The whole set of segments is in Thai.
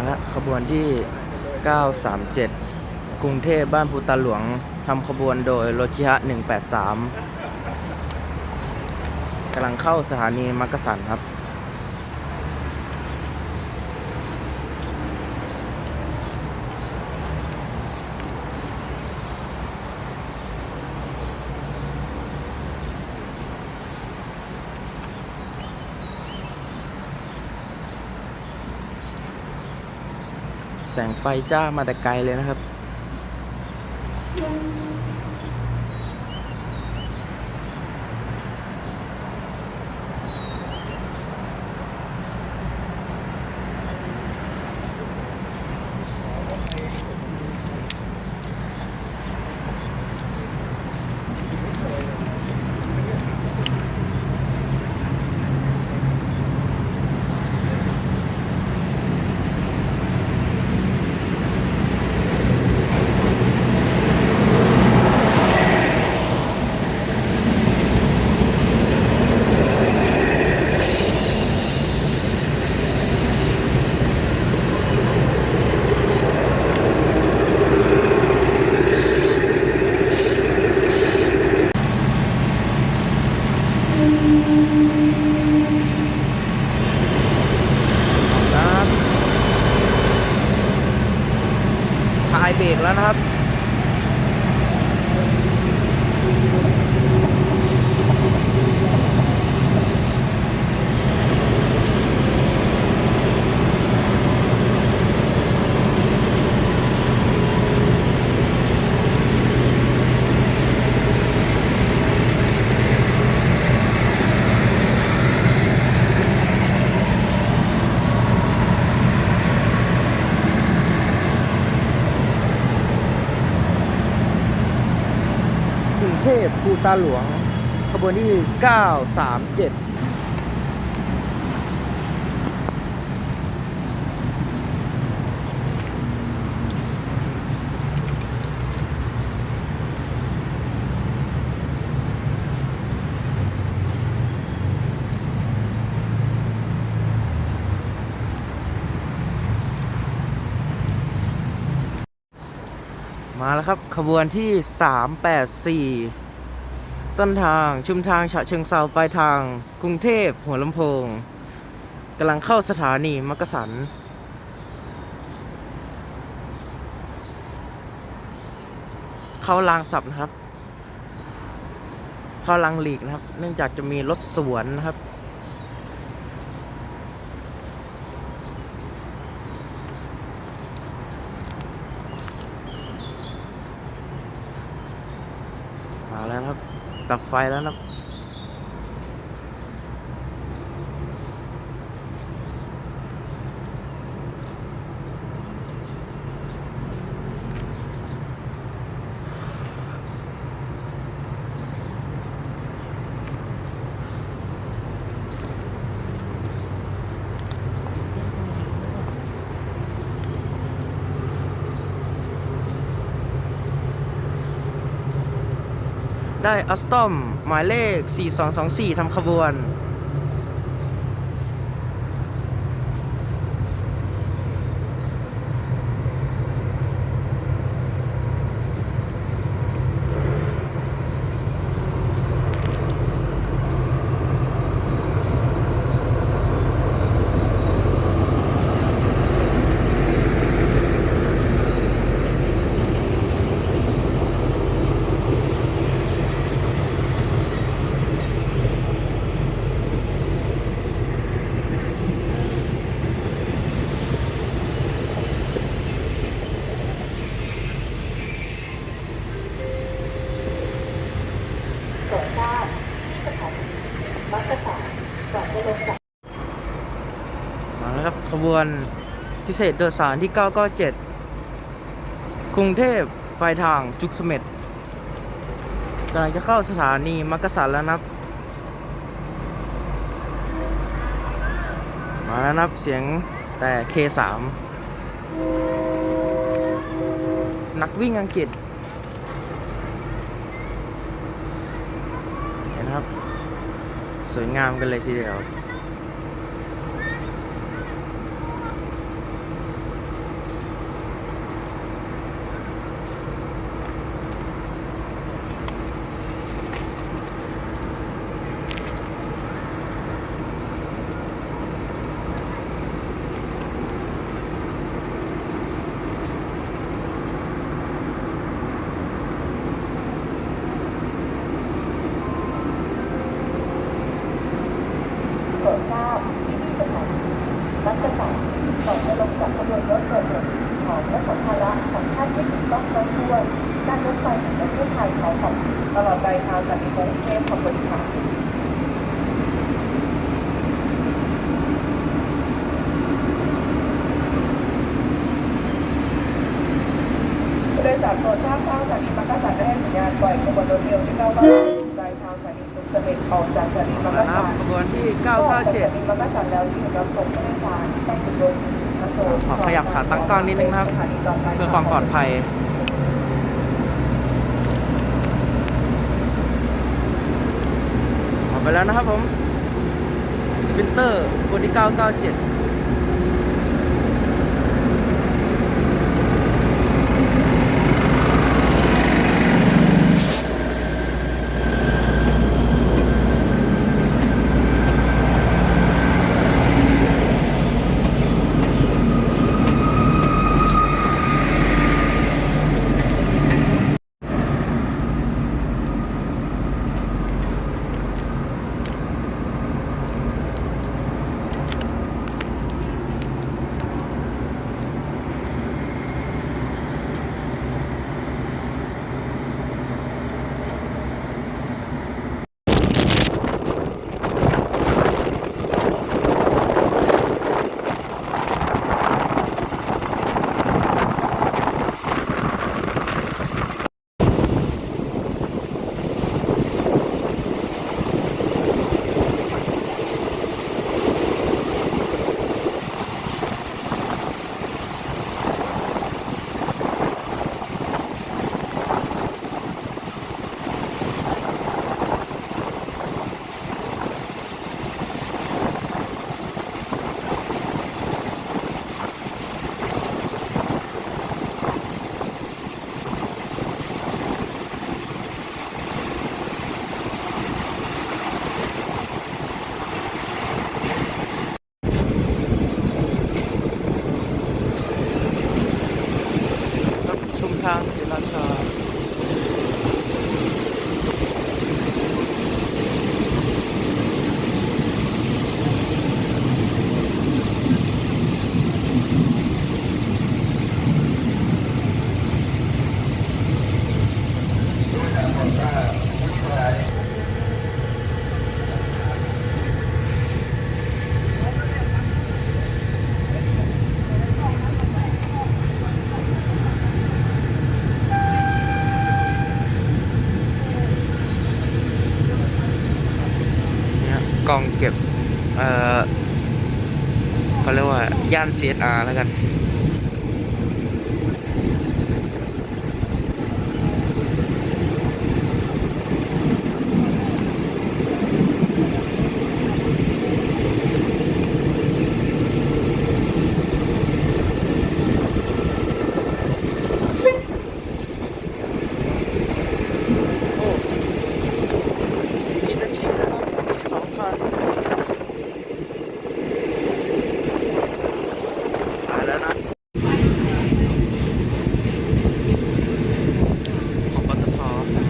มาแล้วขบวนที่ 937 กรุงเทพบ้านภูตาหลวงทำขบวนโดยรถชิฮะ 183กำลังเข้าสถานีมักกะสันครับ แสงไฟจ้ามาแต่ไกลเลยนะครับคลาย เบรกแล้วนะครับ ตาหลวงขบวนที่ 937มาแล้วครับ ขบวนที่ 384 ต้นทาง ชุมทางฉะเชิงเซาปลายทาง กรุงเทพ หัวลำโพงกำลังเข้าสถานีมักกะสัน เข้ารางสับนะครับ เข้ารางหลีกนะครับ เนื่องจากจะมีรถสวนนะครับ มาแล้วนะครับ ตัดไฟแล้วนะ ได้อัสตอมหมายเลข 4224ทำขบวน โปรดทราบที่สถานีมักกะสันก่อนจะลงจาก มาแล้ วนพิเศษโดยสารที่ 997 กรุงเทพปลายทางจุกเสม็ดกำลังจะเข้าสถานีมักกะสันแล้วนะครับ มาแล้วนะครับเสียงแต่ K3 นักวิ่งอังกฤษเห็นครับ สวยงามกันเลยทีเดียว บวนการรถไฟแห่งประเทศไทยขอขอบคุณตลอดใจชาวจันทบุรีกรุงเทพขอบคุณค่ะ ผู้โดยสารโปรดทราบข่าวสถานีมักกะสันได้ให้สัญญาณปล่อยขบวนรถเร็วที่เก้าเก้าใจชาวสถานีสุขเสม็ดออกจากสถานีมัก แล้ว กะ นะครับ สัน ขบวนที่ สถา 997 นีมักกะสันแล้วที่รับส่งผู้โดยสารที่ไปถึงรถมาส่ง ขอขยับขา ตั้งกล้องนิดนึงนะครับ เพื่อความปลอดภัยออกไปแล้วนะครับผม สปินเตอร์ขบวนที่997 กองเก็บ เอ่อเขาเรียกว่า ย่าน CSR แล้วกัน โอ้มีตะชิมนะครับสองพันตายแล้วนะ ของปตทนะ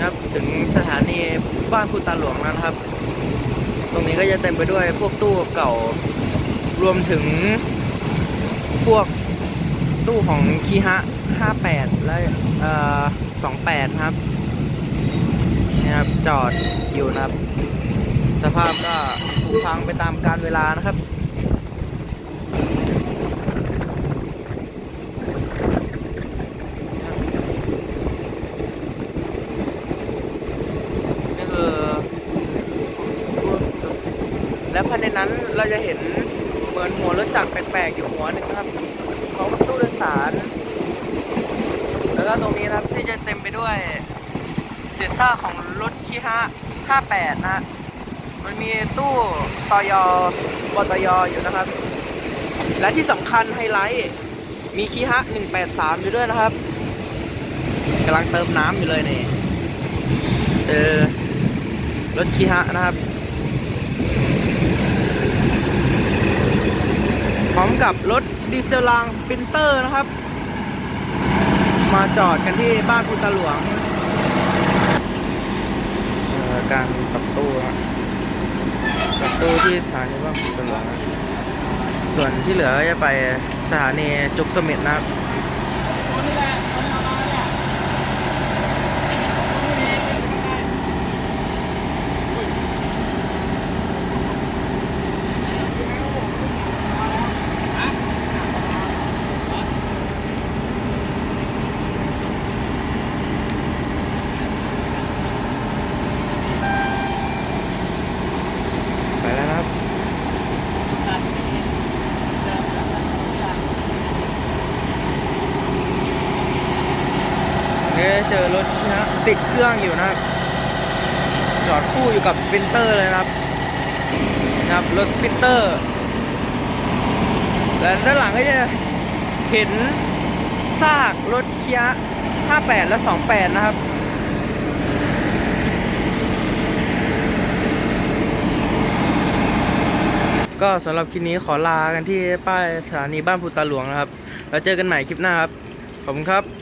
ครับ ถึงสถานี บ้านคุณตาหลวงนะครับ ตรงนี้ก็จะเต็มไปด้วยพวกตู้เก่ารวมถึงพวกตู้ของคีฮะ58 และเอ่อ28นะครับนี่ครับจอดอยู่นะครับ สภาพก็ถูกพังไปตามกาลเวลานะครับ นี่คือ และภายในนั้นเราจะเห็นเหมือนหัวรถจักรแปลกๆอยู่หัวหนึ่งนะครับ ของตู้โดยสาร แล้วก็ตรงนี้นะครับที่จะเต็มไปด้วยเศษซากของรถคีฮะ58นะฮะมันมีตู้ตอยปตยอยู่นะครับ และที่สำคัญไฮไลท์มีคีฮะ183อยู่ด้วยนะครับกำลังเติมน้ำอยู่เลยนี่เออรถคีฮะนะครับ ร้อมกับรถดีเซลลางสปินเตอร์นะครับ มาจอดกันที่บ้านพุตาหลวงการปรับตู้ฮะปรับตู้ที่สถานีบ้านพุตาหลวงส่วนที่เหลือจะไปสถานีจุกสม็ดนะครับ ไปแล้วนะครับ เนี่ยเจอรถที่นะ ติดเครื่องอยู่นะครับ จอดคู่อยู่กับสปินเตอร์เลยนะครับนะครับรถสปินเตอร์และด้านหลังก็จะเห็นซากรถเคีย58 และ 28 นะครับก็สำหรับคลิปนี้ขอลากันที่ป้ายสถานีบ้านพุตาหลวงนะครับ แล้วเจอกันใหม่คลิปหน้าครับ ขอบคุณครับ